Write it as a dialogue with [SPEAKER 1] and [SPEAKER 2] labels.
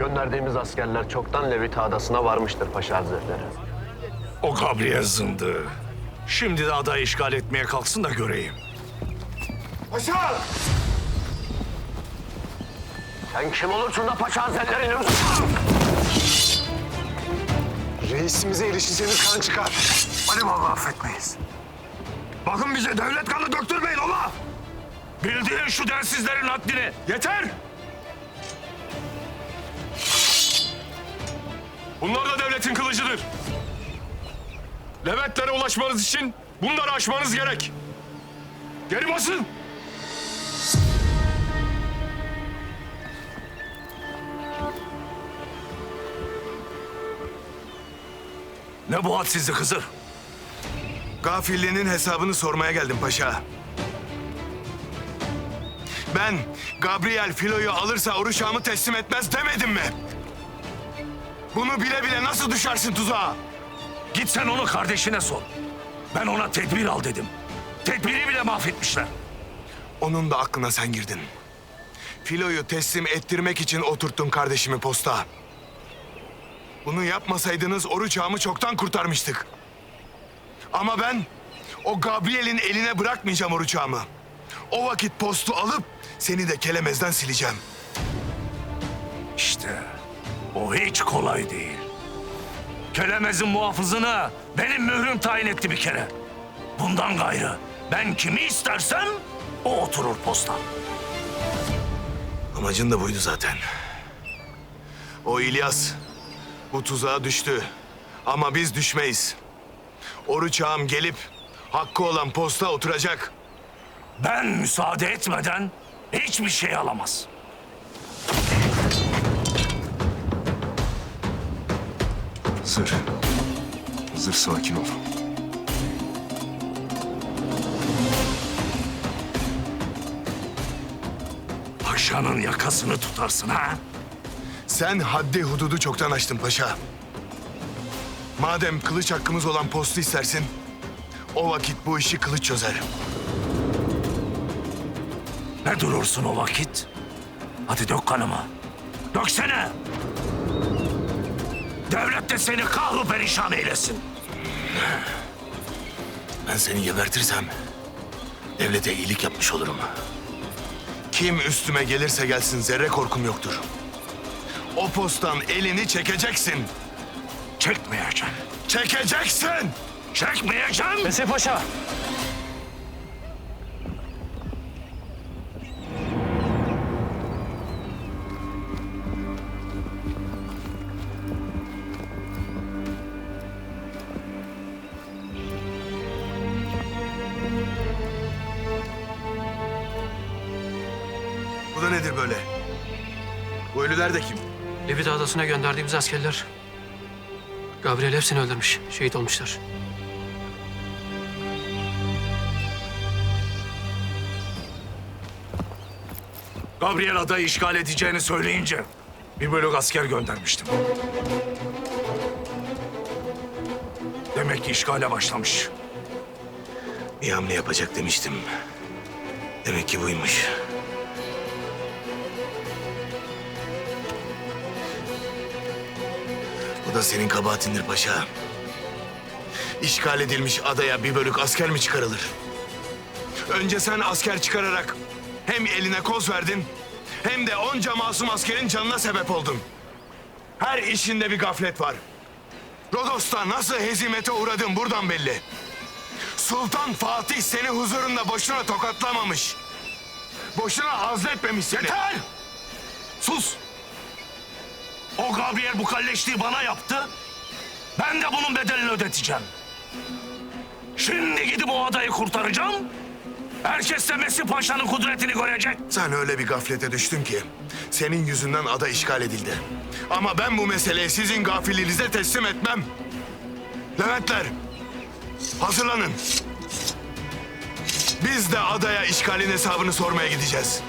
[SPEAKER 1] Gönderdiğimiz askerler çoktan Levita Adası'na varmıştır Paşa Hazretleri.
[SPEAKER 2] O Gabriel zındı. Şimdi de adayı işgal etmeye kalksın da göreyim.
[SPEAKER 3] Paşa!
[SPEAKER 1] Sen kim olursun da Paşa Hazretleri'ni
[SPEAKER 3] Reisimize erişirseniz kan çıkar.
[SPEAKER 2] Hadi baba affetmeyiz. Bakın bize devlet kanı döktürmeyin ola. Bildiğin şu densizlerin haddini. Yeter!
[SPEAKER 4] Bunlar da devletin kılıcıdır. Leventlere ulaşmanız için bunları aşmanız gerek. Geri basın.
[SPEAKER 2] Ne bu hadsizlik Hızır?
[SPEAKER 3] Gafilliğinin hesabını sormaya geldim paşa. Ben Gabriel Filo'yu alırsa oruç ağamı teslim etmez demedim mi? Bunu bile bile nasıl düşersin tuzağa?
[SPEAKER 2] Git sen onu kardeşine sor. Ben ona tedbir al dedim. Tedbiri bile mahvetmişler.
[SPEAKER 3] Onun da aklına sen girdin. Filo'yu teslim ettirmek için oturttun kardeşimi posta. Bunu yapmasaydınız oruç ağamı çoktan kurtarmıştık. Ama ben o Gabriel'in eline bırakmayacağım oruç ağamı. O vakit postu alıp seni de kelemezden sileceğim.
[SPEAKER 2] İşte o hiç kolay değil. Kelemez'in muhafızını benim mührüm tayin etti bir kere. Bundan gayrı ben kimi istersem o oturur posta.
[SPEAKER 3] Amacın da buydu zaten. O İlyas bu tuzağa düştü. Ama biz düşmeyiz. Oruç ağam gelip hakkı olan posta oturacak.
[SPEAKER 2] Ben müsaade etmeden hiçbir şey alamaz.
[SPEAKER 4] Zır. Zır sakin ol.
[SPEAKER 2] Paşanın yakasını tutarsın ha?
[SPEAKER 3] Sen haddi hududu çoktan aştın paşa. Madem kılıç hakkımız olan postu istersin, o vakit bu işi kılıç çözer.
[SPEAKER 2] Ne durursun o vakit? Hadi dök kanımı. Döksene. Devlet de seni kahru perişan eylesin.
[SPEAKER 3] Ben seni gebertirsem devlete iyilik yapmış olurum. Kim üstüme gelirse gelsin zerre korkum yoktur. O postan elini çekeceksin.
[SPEAKER 2] Çekmeyeceğim.
[SPEAKER 3] Çekeceksin!
[SPEAKER 2] Çekmeyeceğim.
[SPEAKER 1] Mesih Paşa!
[SPEAKER 3] Bu da nedir böyle? Bu ölüler de kim?
[SPEAKER 5] Levita Adası'na gönderdiğimiz askerler Gabriel hepsini öldürmüş. Şehit olmuşlar.
[SPEAKER 2] Gabriel adayı işgal edeceğini söyleyince bir bölük asker göndermiştim. Demek ki işgale başlamış.
[SPEAKER 3] Bir hamle yapacak demiştim. Demek ki buymuş. Bu da senin kabahatindir paşa. İşgal edilmiş adaya bir bölük asker mi çıkarılır? Önce sen asker çıkararak hem eline koz verdin hem de onca masum askerin canına sebep oldun. Her işinde bir gaflet var. Rodos'ta nasıl hezimete uğradın buradan belli. Sultan Fatih seni huzurunda boşuna tokatlamamış. Boşuna azletmemiş seni.
[SPEAKER 2] Yeter! Sus! O Gabriel bu kalleşliği bana yaptı. Ben de bunun bedelini ödeteceğim. Şimdi gidip o adayı kurtaracağım. Herkes de Mesih Paşa'nın kudretini görecek.
[SPEAKER 3] Sen öyle bir gaflete düştün ki senin yüzünden ada işgal edildi. Ama ben bu meseleyi sizin gafilinize teslim etmem. Leventler, hazırlanın. Biz de adaya işgalin hesabını sormaya gideceğiz.